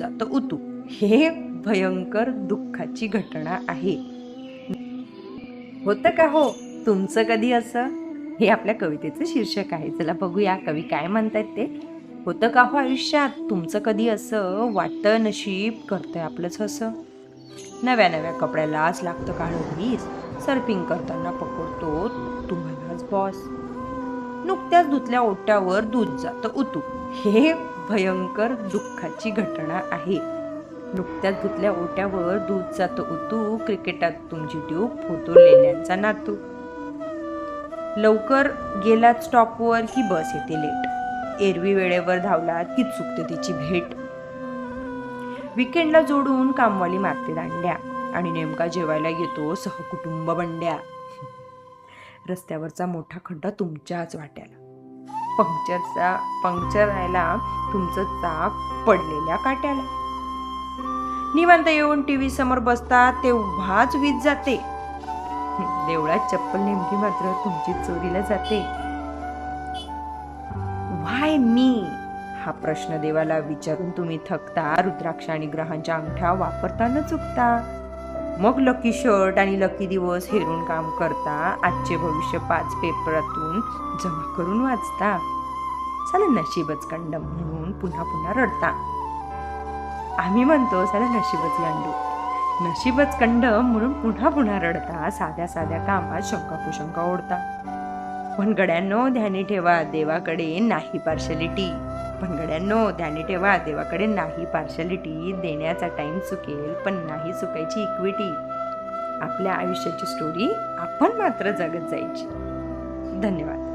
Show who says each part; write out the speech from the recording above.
Speaker 1: जातं उतू. हे भयंकर दुःखाची घटना आहे. होतं का हो? तुमचं कधी असं? हे आपल्या कवितेचं शीर्षक आहे. चला बघूया कवी काय म्हणतायत ते. होतं का हो आयुष्यात? तुमचं कधी असं वाटतं नशीब करतंय आपलंच असं? नव्या नव्या कपड्यालाच लागतं काळं वीस सर्फिंग करताना पकडतो तुम्हालाच बॉस नुकत्याच धुतल्या ओट्यावर दूध जातं उतू. हे भयंकर दुःखाची घटना आहे. नुकत्याच धुतल्या ओट्यावर दूध जातो उतू क्रिकेटात तुमची ट्यूब होतो लेल्यांचा नातू. लवकर गेलात स्टॉपवर की बस येते लेट. एरवी वेळेवर धावला की चुकते तिची भेट. विकेंडला जोडून कामवाली मारते दांड्या आणि नेमका जेवायला येतो सहकुटुंब बंड्या. रस्त्यावरचा मोठा खड्डा तुमच्याच वाट्याला. पंक्चरचा पंक्चर राहायला तुमचं चाक पडलेल्या काट्याला. निवांत येऊन टी व्ही समोर बसतात तेव्हाच वीज जाते. देवळात चप्पल नेमकी मात्र तुमची चोरीला जाते. व्हाय मी? हा प्रश्न देवाला विचारून तुम्ही थकता रुद्राक्ष आणि ग्रहांच्या अंगठ्या वापरताना चुकता. मग लकी शर्ट आणि लकी दिवस हेरून काम करता आजचे भविष्य पाच पेपरातून जमा करून वाचता. चला नशीबच कंड म्हणून पुन्हा पुन्हा रडता. आम्ही म्हणतो चला नशीबच गांडू नशीबच कंड म्हणून पुन्हा पुन्हा रडता साध्या साध्या कामात शंका कुशंका ओढता. पण गड्यांनो ध्यानी ठेवा देवाकडे नाही पार्शलिटी पण गड्यांनो ध्यानी ठेवा देवाकडे नाही पार्शलिटी देण्याचा टाइम चुकेल पण नाही चुकायची इक्विटी आपल्या आयुष्याची स्टोरी आपण मात्र जगत जायची. धन्यवाद.